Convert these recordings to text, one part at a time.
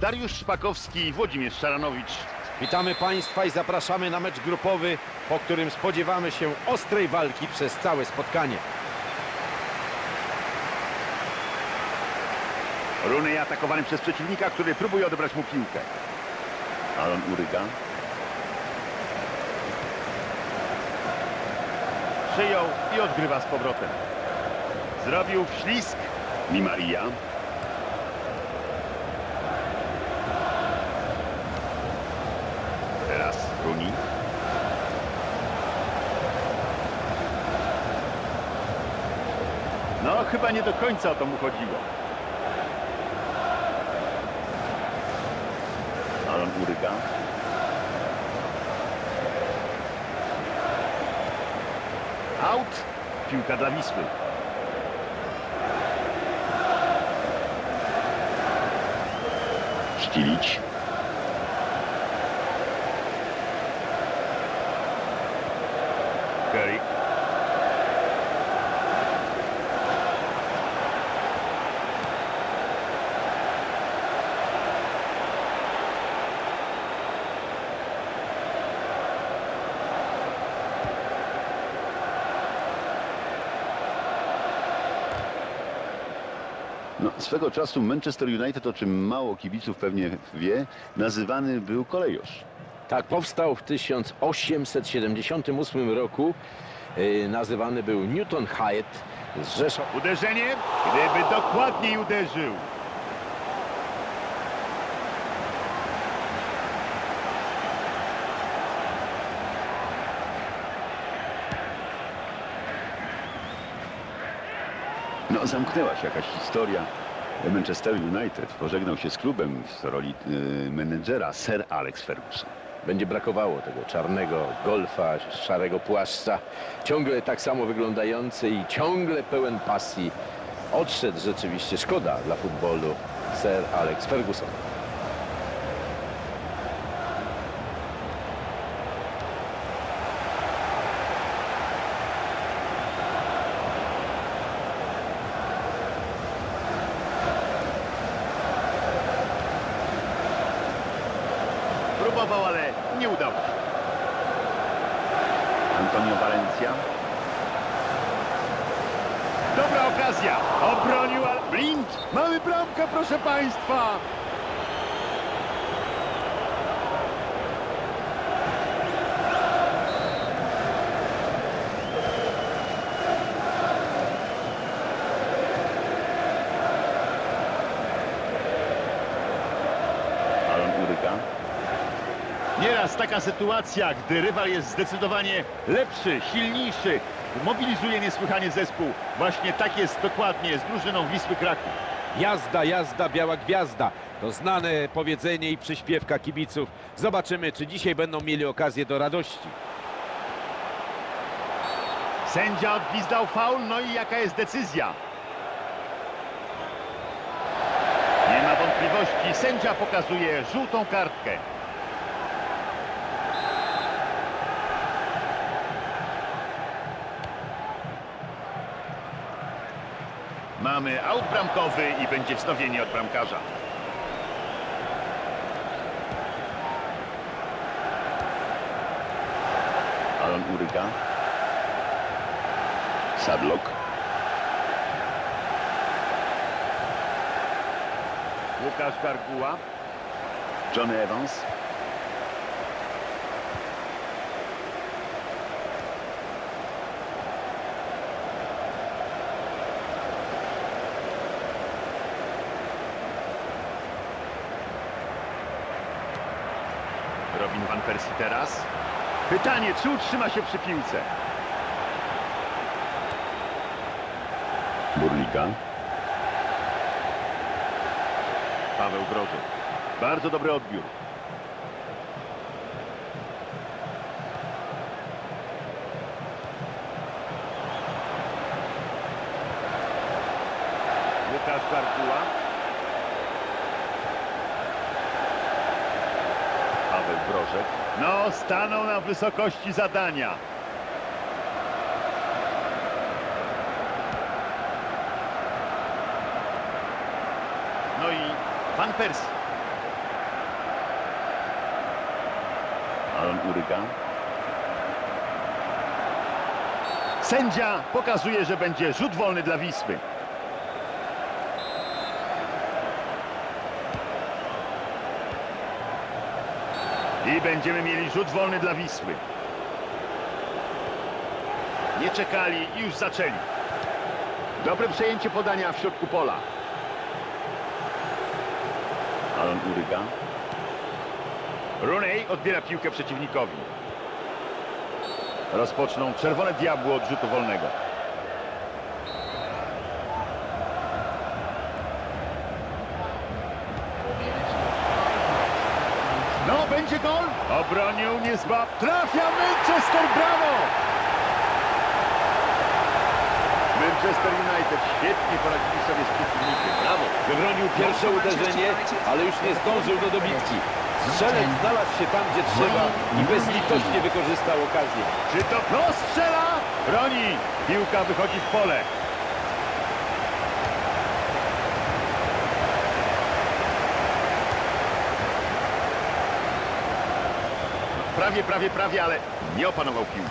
Dariusz Szpakowski i Włodzimierz Szaranowicz. Witamy Państwa i zapraszamy na mecz grupowy, po którym spodziewamy się ostrej walki przez całe spotkanie. Runej atakowany przez przeciwnika, który próbuje odebrać mu piłkę. Alon Uryga. Przyjął i odgrywa z powrotem. Zrobił wślizg. Di Maria. Runi. No, chyba nie do końca o to mu chodziło. Alon Uryga. Out. Piłka dla Wisły. Ścilić. No, swego czasu Manchester United, o czym mało kibiców pewnie wie, nazywany był kolejosz. Tak, powstał w 1878 roku. Yy, nazywany był Newton Hyatt z Rzeszowa. Uderzenie, gdyby dokładniej uderzył. No, zamknęła się jakaś historia. Manchester United pożegnał się z klubem w roli y, menedżera Sir Alex Ferguson. Będzie brakowało tego czarnego golfa, szarego płaszcza, ciągle tak samo wyglądający i ciągle pełen pasji. Odszedł rzeczywiście, szkoda dla futbolu, Sir Alex Ferguson. Próbował, ale nie udało się. Valencia. Dobra okazja. Obronił. Blind. Mamy bramkę, proszę Państwa. Alon Uryga. Nieraz taka sytuacja, gdy rywal jest zdecydowanie lepszy, silniejszy, mobilizuje niesłychanie zespół. Właśnie tak jest dokładnie z drużyną Wisły Kraków. Jazda, jazda, biała gwiazda. To znane powiedzenie i przyśpiewka kibiców. Zobaczymy, czy dzisiaj będą mieli okazję do radości. Sędzia odgwizdał faul, no i jaka jest decyzja? Nie ma wątpliwości, sędzia pokazuje żółtą kartkę. Mamy aut bramkowy i będzie wznowienie od bramkarza. Alon Uryga. Sadlock. Łukasz Garguła. Johnny Evans. Persie teraz. Pytanie, czy utrzyma się przy piłce? Burliga. Paweł Brożek. Bardzo dobry odbiór. Brożek. No, stanął na wysokości zadania. No i Van Persie. Alan Uryga. Sędzia pokazuje, że będzie rzut wolny dla Wisły. I będziemy mieli rzut wolny dla Wisły. Nie czekali i już zaczęli. Dobre przejęcie podania w środku pola. Alon Uryga. Rooney odbiera piłkę przeciwnikowi. Rozpoczną czerwone diabło od rzutu wolnego. No, będzie gol. Obronił niezba. Trafia Manchester, brawo! Manchester United świetnie poradzili sobie z przeciwnikiem. Brawo! Wybronił pierwsze uderzenie, ale już nie zdążył do dobitki. Strzelec znalazł się tam, gdzie trzeba i bezlitośnie wykorzystał okazję. Czy to no strzela? Broni. Piłka wychodzi w pole. Prawie, prawie, prawie, ale nie opanował piłki.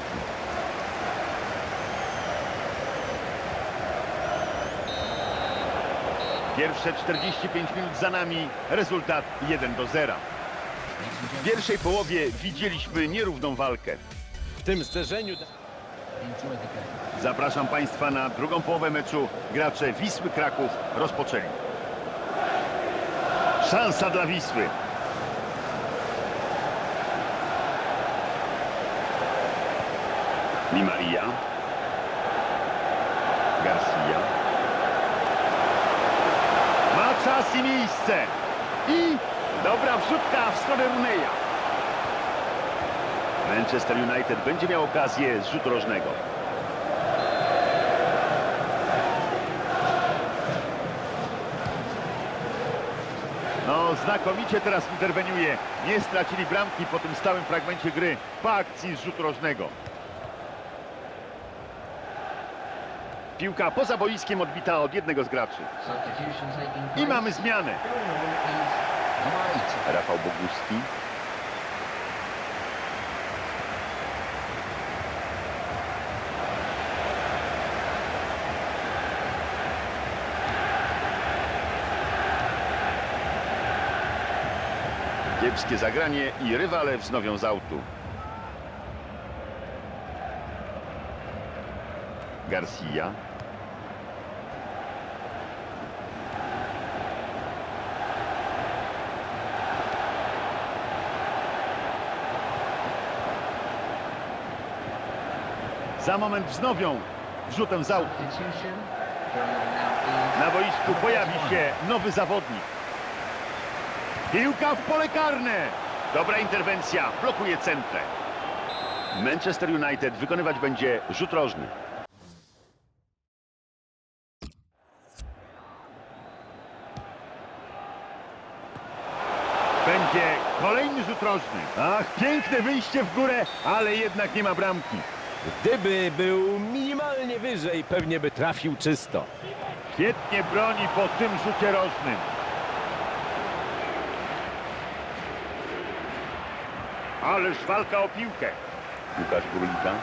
Pierwsze 45 minut za nami, rezultat 1 do 0. W pierwszej połowie widzieliśmy nierówną walkę. W tym zderzeniu... Zapraszam Państwa na drugą połowę meczu. Gracze Wisły Kraków rozpoczęli. Szansa dla Wisły. Di Maria. Garcia. Ma czas i miejsce. I dobra wrzutka w stronę Runeja. Manchester United będzie miał okazję z rzutu rożnego. No, znakomicie teraz interweniuje. Nie stracili bramki po tym stałym fragmencie gry po akcji z rzutu rożnego. Piłka poza boiskiem odbita od jednego z graczy. I mamy zmianę. Rafał Boguski. Kiepskie zagranie i rywale wznowią z autu. Garcia. Za moment wznowią rzutem z. Na boisku pojawi się nowy zawodnik. Piłka w pole karne. Dobra interwencja, blokuje centrę. Manchester United wykonywać będzie rzut rożny. Będzie kolejny rzut rożny. Ach, piękne wyjście w górę, ale jednak nie ma bramki. Gdyby był minimalnie wyżej, pewnie by trafił czysto. Świetnie broni po tym rzucie rożnym. Ależ walka o piłkę. Łukasz Górlika.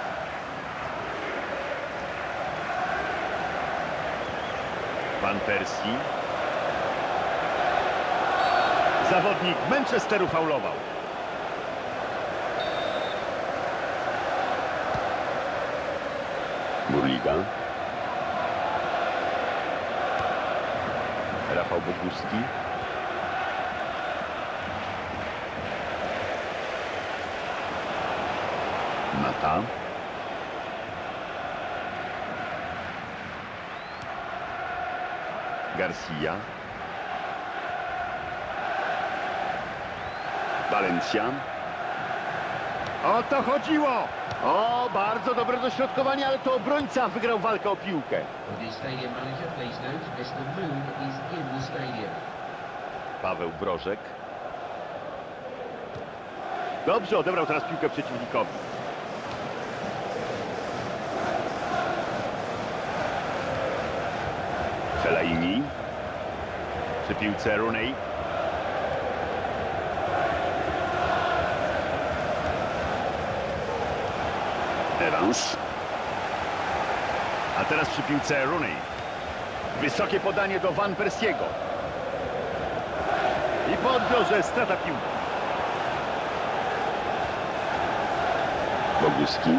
Van Persie. Zawodnik Manchesteru faulował. Górlika. Rafał Boguski. Mata. Garcia. Valencia. O to chodziło! O, bardzo dobre dośrodkowanie, ale to obrońca wygrał walkę o piłkę. Paweł Brożek. Dobrze odebrał teraz piłkę przeciwnikowi. Fellaini. Przy piłce Rooney. A teraz przy piłce Rooney. Wysokie podanie do Van Persiego. I po odbiorze strata piłki. Boguski.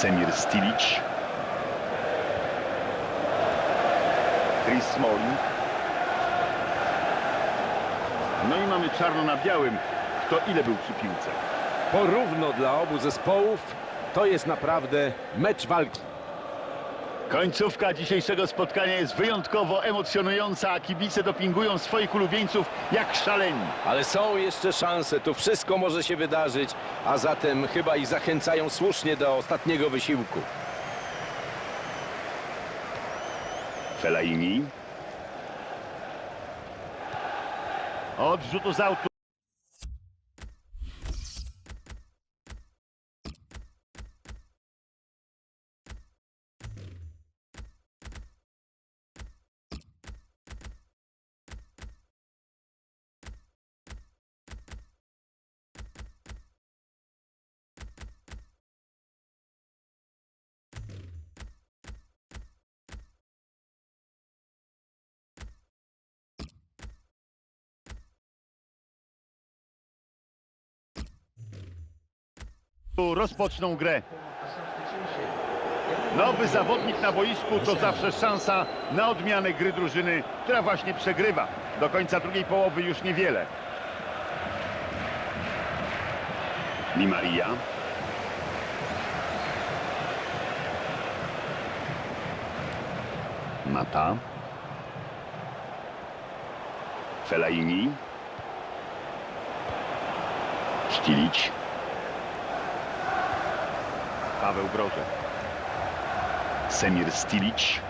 Semir Stilic. Chris Smalling. No i mamy czarno na białym, kto ile był przy piłce. Porówno dla obu zespołów. To jest naprawdę mecz walki. Końcówka dzisiejszego spotkania jest wyjątkowo emocjonująca, a kibice dopingują swoich ulubieńców jak szaleni. Ale są jeszcze szanse, tu wszystko może się wydarzyć, a zatem chyba ich zachęcają słusznie do ostatniego wysiłku. Fellaini. Od rzutu z autu. Rozpoczną grę. Nowy zawodnik na boisku to zawsze szansa na odmianę gry drużyny, która właśnie przegrywa. Do końca drugiej połowy już niewiele. Di Maria. Mata. Fellaini. Stilic. Paweł Brożek. Semir Stilic.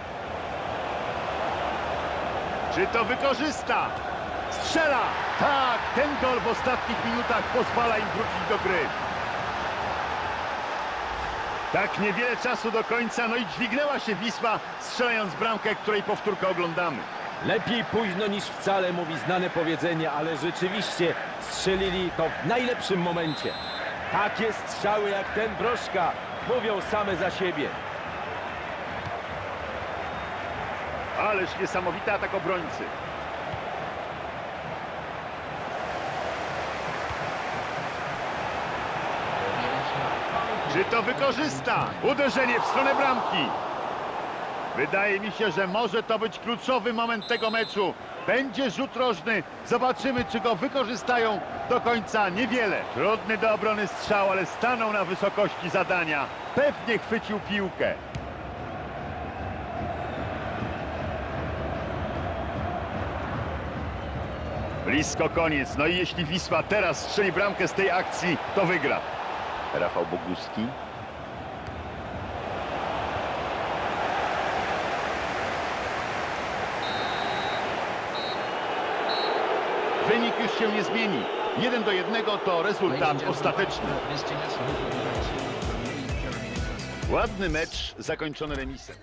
Czy to wykorzysta? Strzela! Tak, ten gol w ostatnich minutach pozwala im wrócić do gry. Tak niewiele czasu do końca, no i dźwignęła się Wisła, strzelając bramkę, której powtórkę oglądamy. Lepiej późno niż wcale, mówi znane powiedzenie, ale rzeczywiście strzelili to w najlepszym momencie. Takie strzały jak ten Broszka mówią same za siebie. Ależ niesamowity atak obrońcy. Czy to wykorzysta? Uderzenie w stronę bramki. Wydaje mi się, że może to być kluczowy moment tego meczu. Będzie rzut rożny. Zobaczymy, czy go wykorzystają do końca. Niewiele. Trudny do obrony strzał, ale stanął na wysokości zadania. Pewnie chwycił piłkę. Blisko koniec. No i jeśli Wisła teraz strzeli bramkę z tej akcji, to wygra. Rafał Boguski. Wynik już się nie zmieni. Jeden do jednego to rezultat ostateczny. Ładny mecz zakończony remisem.